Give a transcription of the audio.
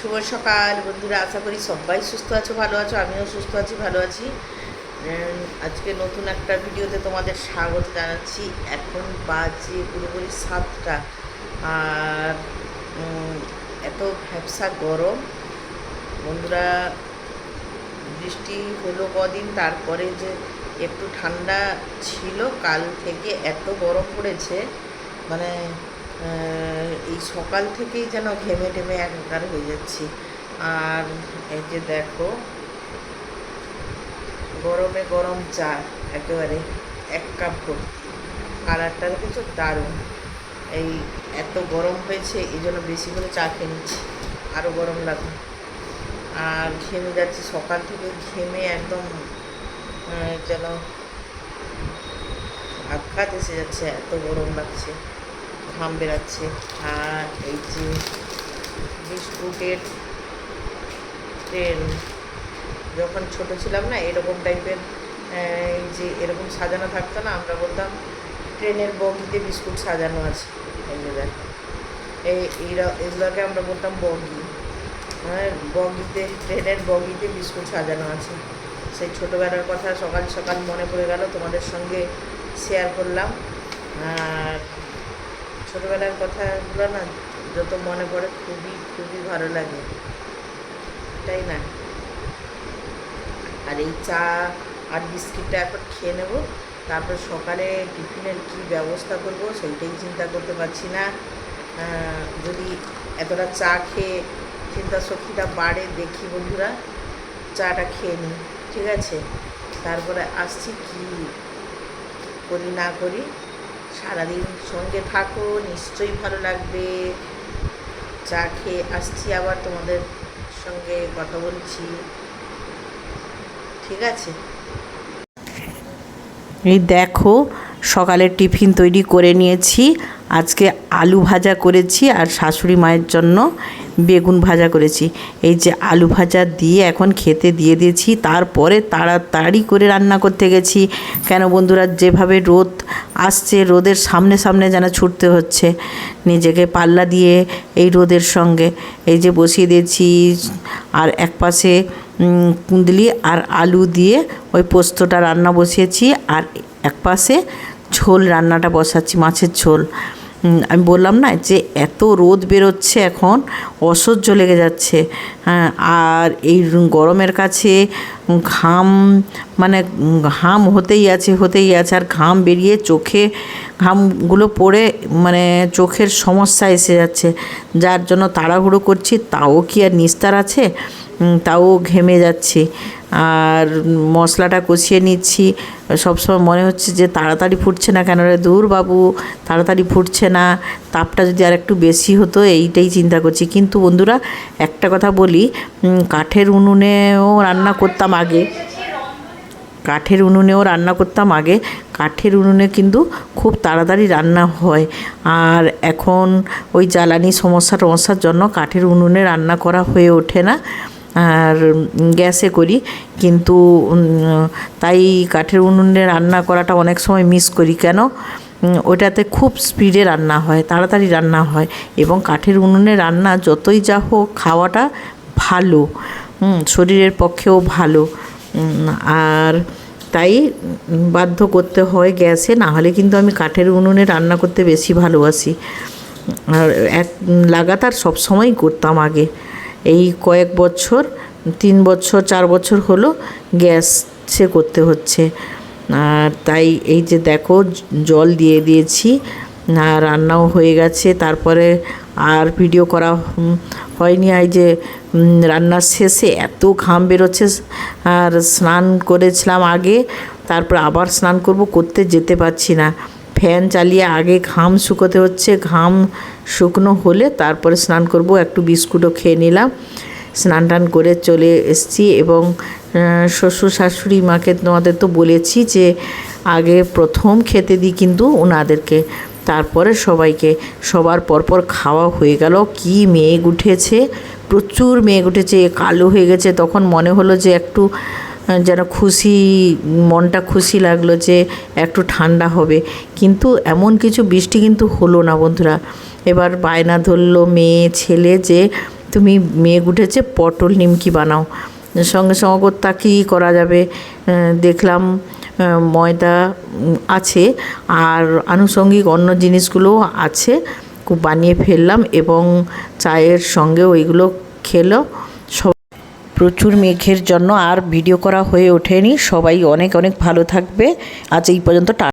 শুভ সকাল বন্ধুরা, আশা করি সবাই সুস্থ আছো, ভালো আছো, আমিও সুস্থ আছি, ভালো আছি। আজকে নতুন একটা ভিডিওতে তোমাদের স্বাগত জানাচ্ছি। এখন বাজে পুরোপুরি সাতটা। আর এত ভ্যাবসা গরম। বন্ধুরা, বৃষ্টি হলো কদিন, তারপরে যে একটু ঠান্ডা ছিল, কাল থেকে এত গরম পড়েছে। মানে এই সকাল থেকেই যেন ঘেমে টেমে একাকার হয়ে যাচ্ছি। আর এই যে দেখো, গরমে গরম চা, একেবারে এক কাপ ভর্তি। কালারটা দেখেছ দারুণ। এই এত গরম হয়েছে, এই জন্য বেশি করে চা খেয়ে নিচ্ছি। আরও গরম লাগবে। আর ঘেমে যাচ্ছি, সকাল থেকে ঘেমে একদম যেন আঘাত এসে যাচ্ছে, এত গরম লাগছে। ঘাম বেরাচ্ছে। আর এই যে বিস্কুটের ট্রেন যখন ছোট ছিলাম না, এরকম টাইপের এই যে এরকম সাজানো থাকতো না, আমরা বলতাম, ট্রেনের বগিতে বিস্কুট সাজানো আছে। দেখো। এই এগুলোকে আমরা বলতাম বগি। হ্যাঁ বগিতে, ট্রেনের বগিতে বিস্কুট সাজানো আছে। সেই ছোটোবেলার কথা সকাল সকাল মনে পড়ে গেল, তোমাদের সঙ্গে শেয়ার করলাম। আর ছোটোবেলার কথাগুলো না যত মনে পড়ে খুবই খুবই ভালো লাগে। তাই না? আর এই চা আর বিস্কিটটা এখন খেয়ে নেব, তারপর সকালে টিফিনের কি ব্যবস্থা করব সেইটাই চিন্তা করতে পারছি না। যদি এতটা চা খেয়ে চিন্তা শক্তিটা বাড়ে দেখি বন্ধুরা, চাটা খেয়ে নিই, ঠিক আছে? তারপরে আসছি কি করি না করি। সারাদিন সঙ্গে থাকো, নিশ্চয়ই ভালো লাগবে। চা খেয়ে আসছি আবার তোমাদের সঙ্গে কথা বলছি। ঠিক আছে? এই দেখো সকালে টিফিন তৈরি করে নিয়েছি। আজকে আলু ভাজা করেছি আর শাশুড়ি মায়ের জন্য। বেগুন ভাজা করেছি। এই যে আলু ভাজা দিয়ে এখন খেতে দিয়ে দিয়েছি তারপরে তাড়াতাড়ি করে রান্না করতে গেছি। কেন বন্ধুরা যেভাবে রোদ আসছে রোদের সামনে সামনে যেন ছুটতে হচ্ছে। নিজেকে পাল্লা দিয়ে এই রোদের সঙ্গে। এই যে বসিয়ে দিয়েছি আর এক পাশে উম, কুন্দলি আর আলু দিয়ে ওই পোস্তটা রান্না বসিয়েছি আর এক পাশে ঝোল রান্নাটা বসাচ্ছি মাছের ঝোল। আমি বললাম না যে এত রোদ বেরোচ্ছে এখন, অসহ্য লেগে যাচ্ছে। হ্যাঁ আর এই গরমের কাছে ঘাম মানে ঘাম হতেই আছে হতেই আছে। আর ঘাম বেরিয়ে চোখে, ঘামগুলো পড়ে মানে চোখের সমস্যা এসে যাচ্ছে। যার জন্য তাড়াহুড়ো করছি, তাও কি আর নিস্তার আছে? তাও ঘেমে যাচ্ছি। আর মশলাটা কষিয়ে নিচ্ছি। সবসময় মনে হচ্ছে যে তাড়াতাড়ি ফুটছে না কেন রে? দূর বাবু, তাড়াতাড়ি ফুটছে না। তাপটা যদি আর একটু বেশি হতো, এইটাই চিন্তা করছি। কিন্তু বন্ধুরা, একটা কথা বলি কাঠের উনুনেও রান্না করতাম আগে। কাঠের উনুনেও রান্না করতাম আগে। কাঠের উনুনে কিন্তু খুব তাড়াতাড়ি রান্না হয়। আর এখন ওই জ্বালানি সমস্যা টমস্যার জন্য কাঠের উনুনে রান্না করা হয়ে ওঠে না। আর গ্যাসে করি, কিন্তু তাই কাঠের উনুনে রান্না করাটা অনেক সময় মিস করি। কেন? ওটাতে খুব স্পিডে রান্না হয়, তাড়াতাড়ি রান্না হয় এবং কাঠের উনুনে রান্না যতই যা হোক খাওয়াটা ভালো শরীরের পক্ষেও ভালো আর তাই বাধ্য করতে হয় গ্যাসে, না হলে কিন্তু আমি কাঠের উনুনে রান্না করতে বেশি ভালোবাসি। আর এক, লাগাতার সব সময়ই করতাম আগে। এই কয়েক বছর, তিন বছর, চার বছর হলো গ্যাসে করতে হচ্ছে। আর তাই এই যে দেখো, জল দিয়ে দিয়েছি রান্নাও হয়ে গেছে। তারপরে আর ভিডিও করা হয়নি। এই যে রান্নার শেষে এত ঘাম বেরোচ্ছে, আর স্নান করেছিলাম আগে, তারপর আবার স্নান করব, করতে যেতে পারছি না। ফ্যান চালিয়ে আগে ঘাম শুকোতে হচ্ছে, ঘাম শুকনো হলে তারপরে স্নান করব। একটু বিস্কুটও খেয়ে নিলাম। স্নান টান করে চলে এসেছি এবং শ্বশুর শাশুড়ি মাকে তোমাদের তো বলেছি যে, আগে প্রথম খেতে দিই কিন্তু ওনাদেরকে। তারপরে সবাইকে। সবার পরপর খাওয়া হয়ে গেল। কি মেঘ উঠেছে? প্রচুর মেঘ উঠেছে। কালো হয়ে গেছে। তখন মনে হলো যে একটু যেন খুশি, মনটা খুশি লাগল যে একটু ঠান্ডা হবে। কিন্তু এমন কিছু বৃষ্টি কিন্তু হলো না বন্ধুরা। এবার বায়না ধরলো মেয়ে, ছেলে যে, তুমি মেঘ উঠেছে, পটল নিমকি বানাও। সঙ্গে সঙ্গে তা কী করা যাবে? দেখলাম ময়দা আছে। আর আনুষঙ্গিক অন্য জিনিসগুলোও আছে। খুব বানিয়ে ফেললাম এবং চায়ের সঙ্গে ওইগুলো খেলো। প্রচুর মেঘের জন্য আর ভিডিও করা হয়ে ওঠেনি। সবাই অনেক অনেক ভালো থাকবে। আজ এই পর্যন্ত টা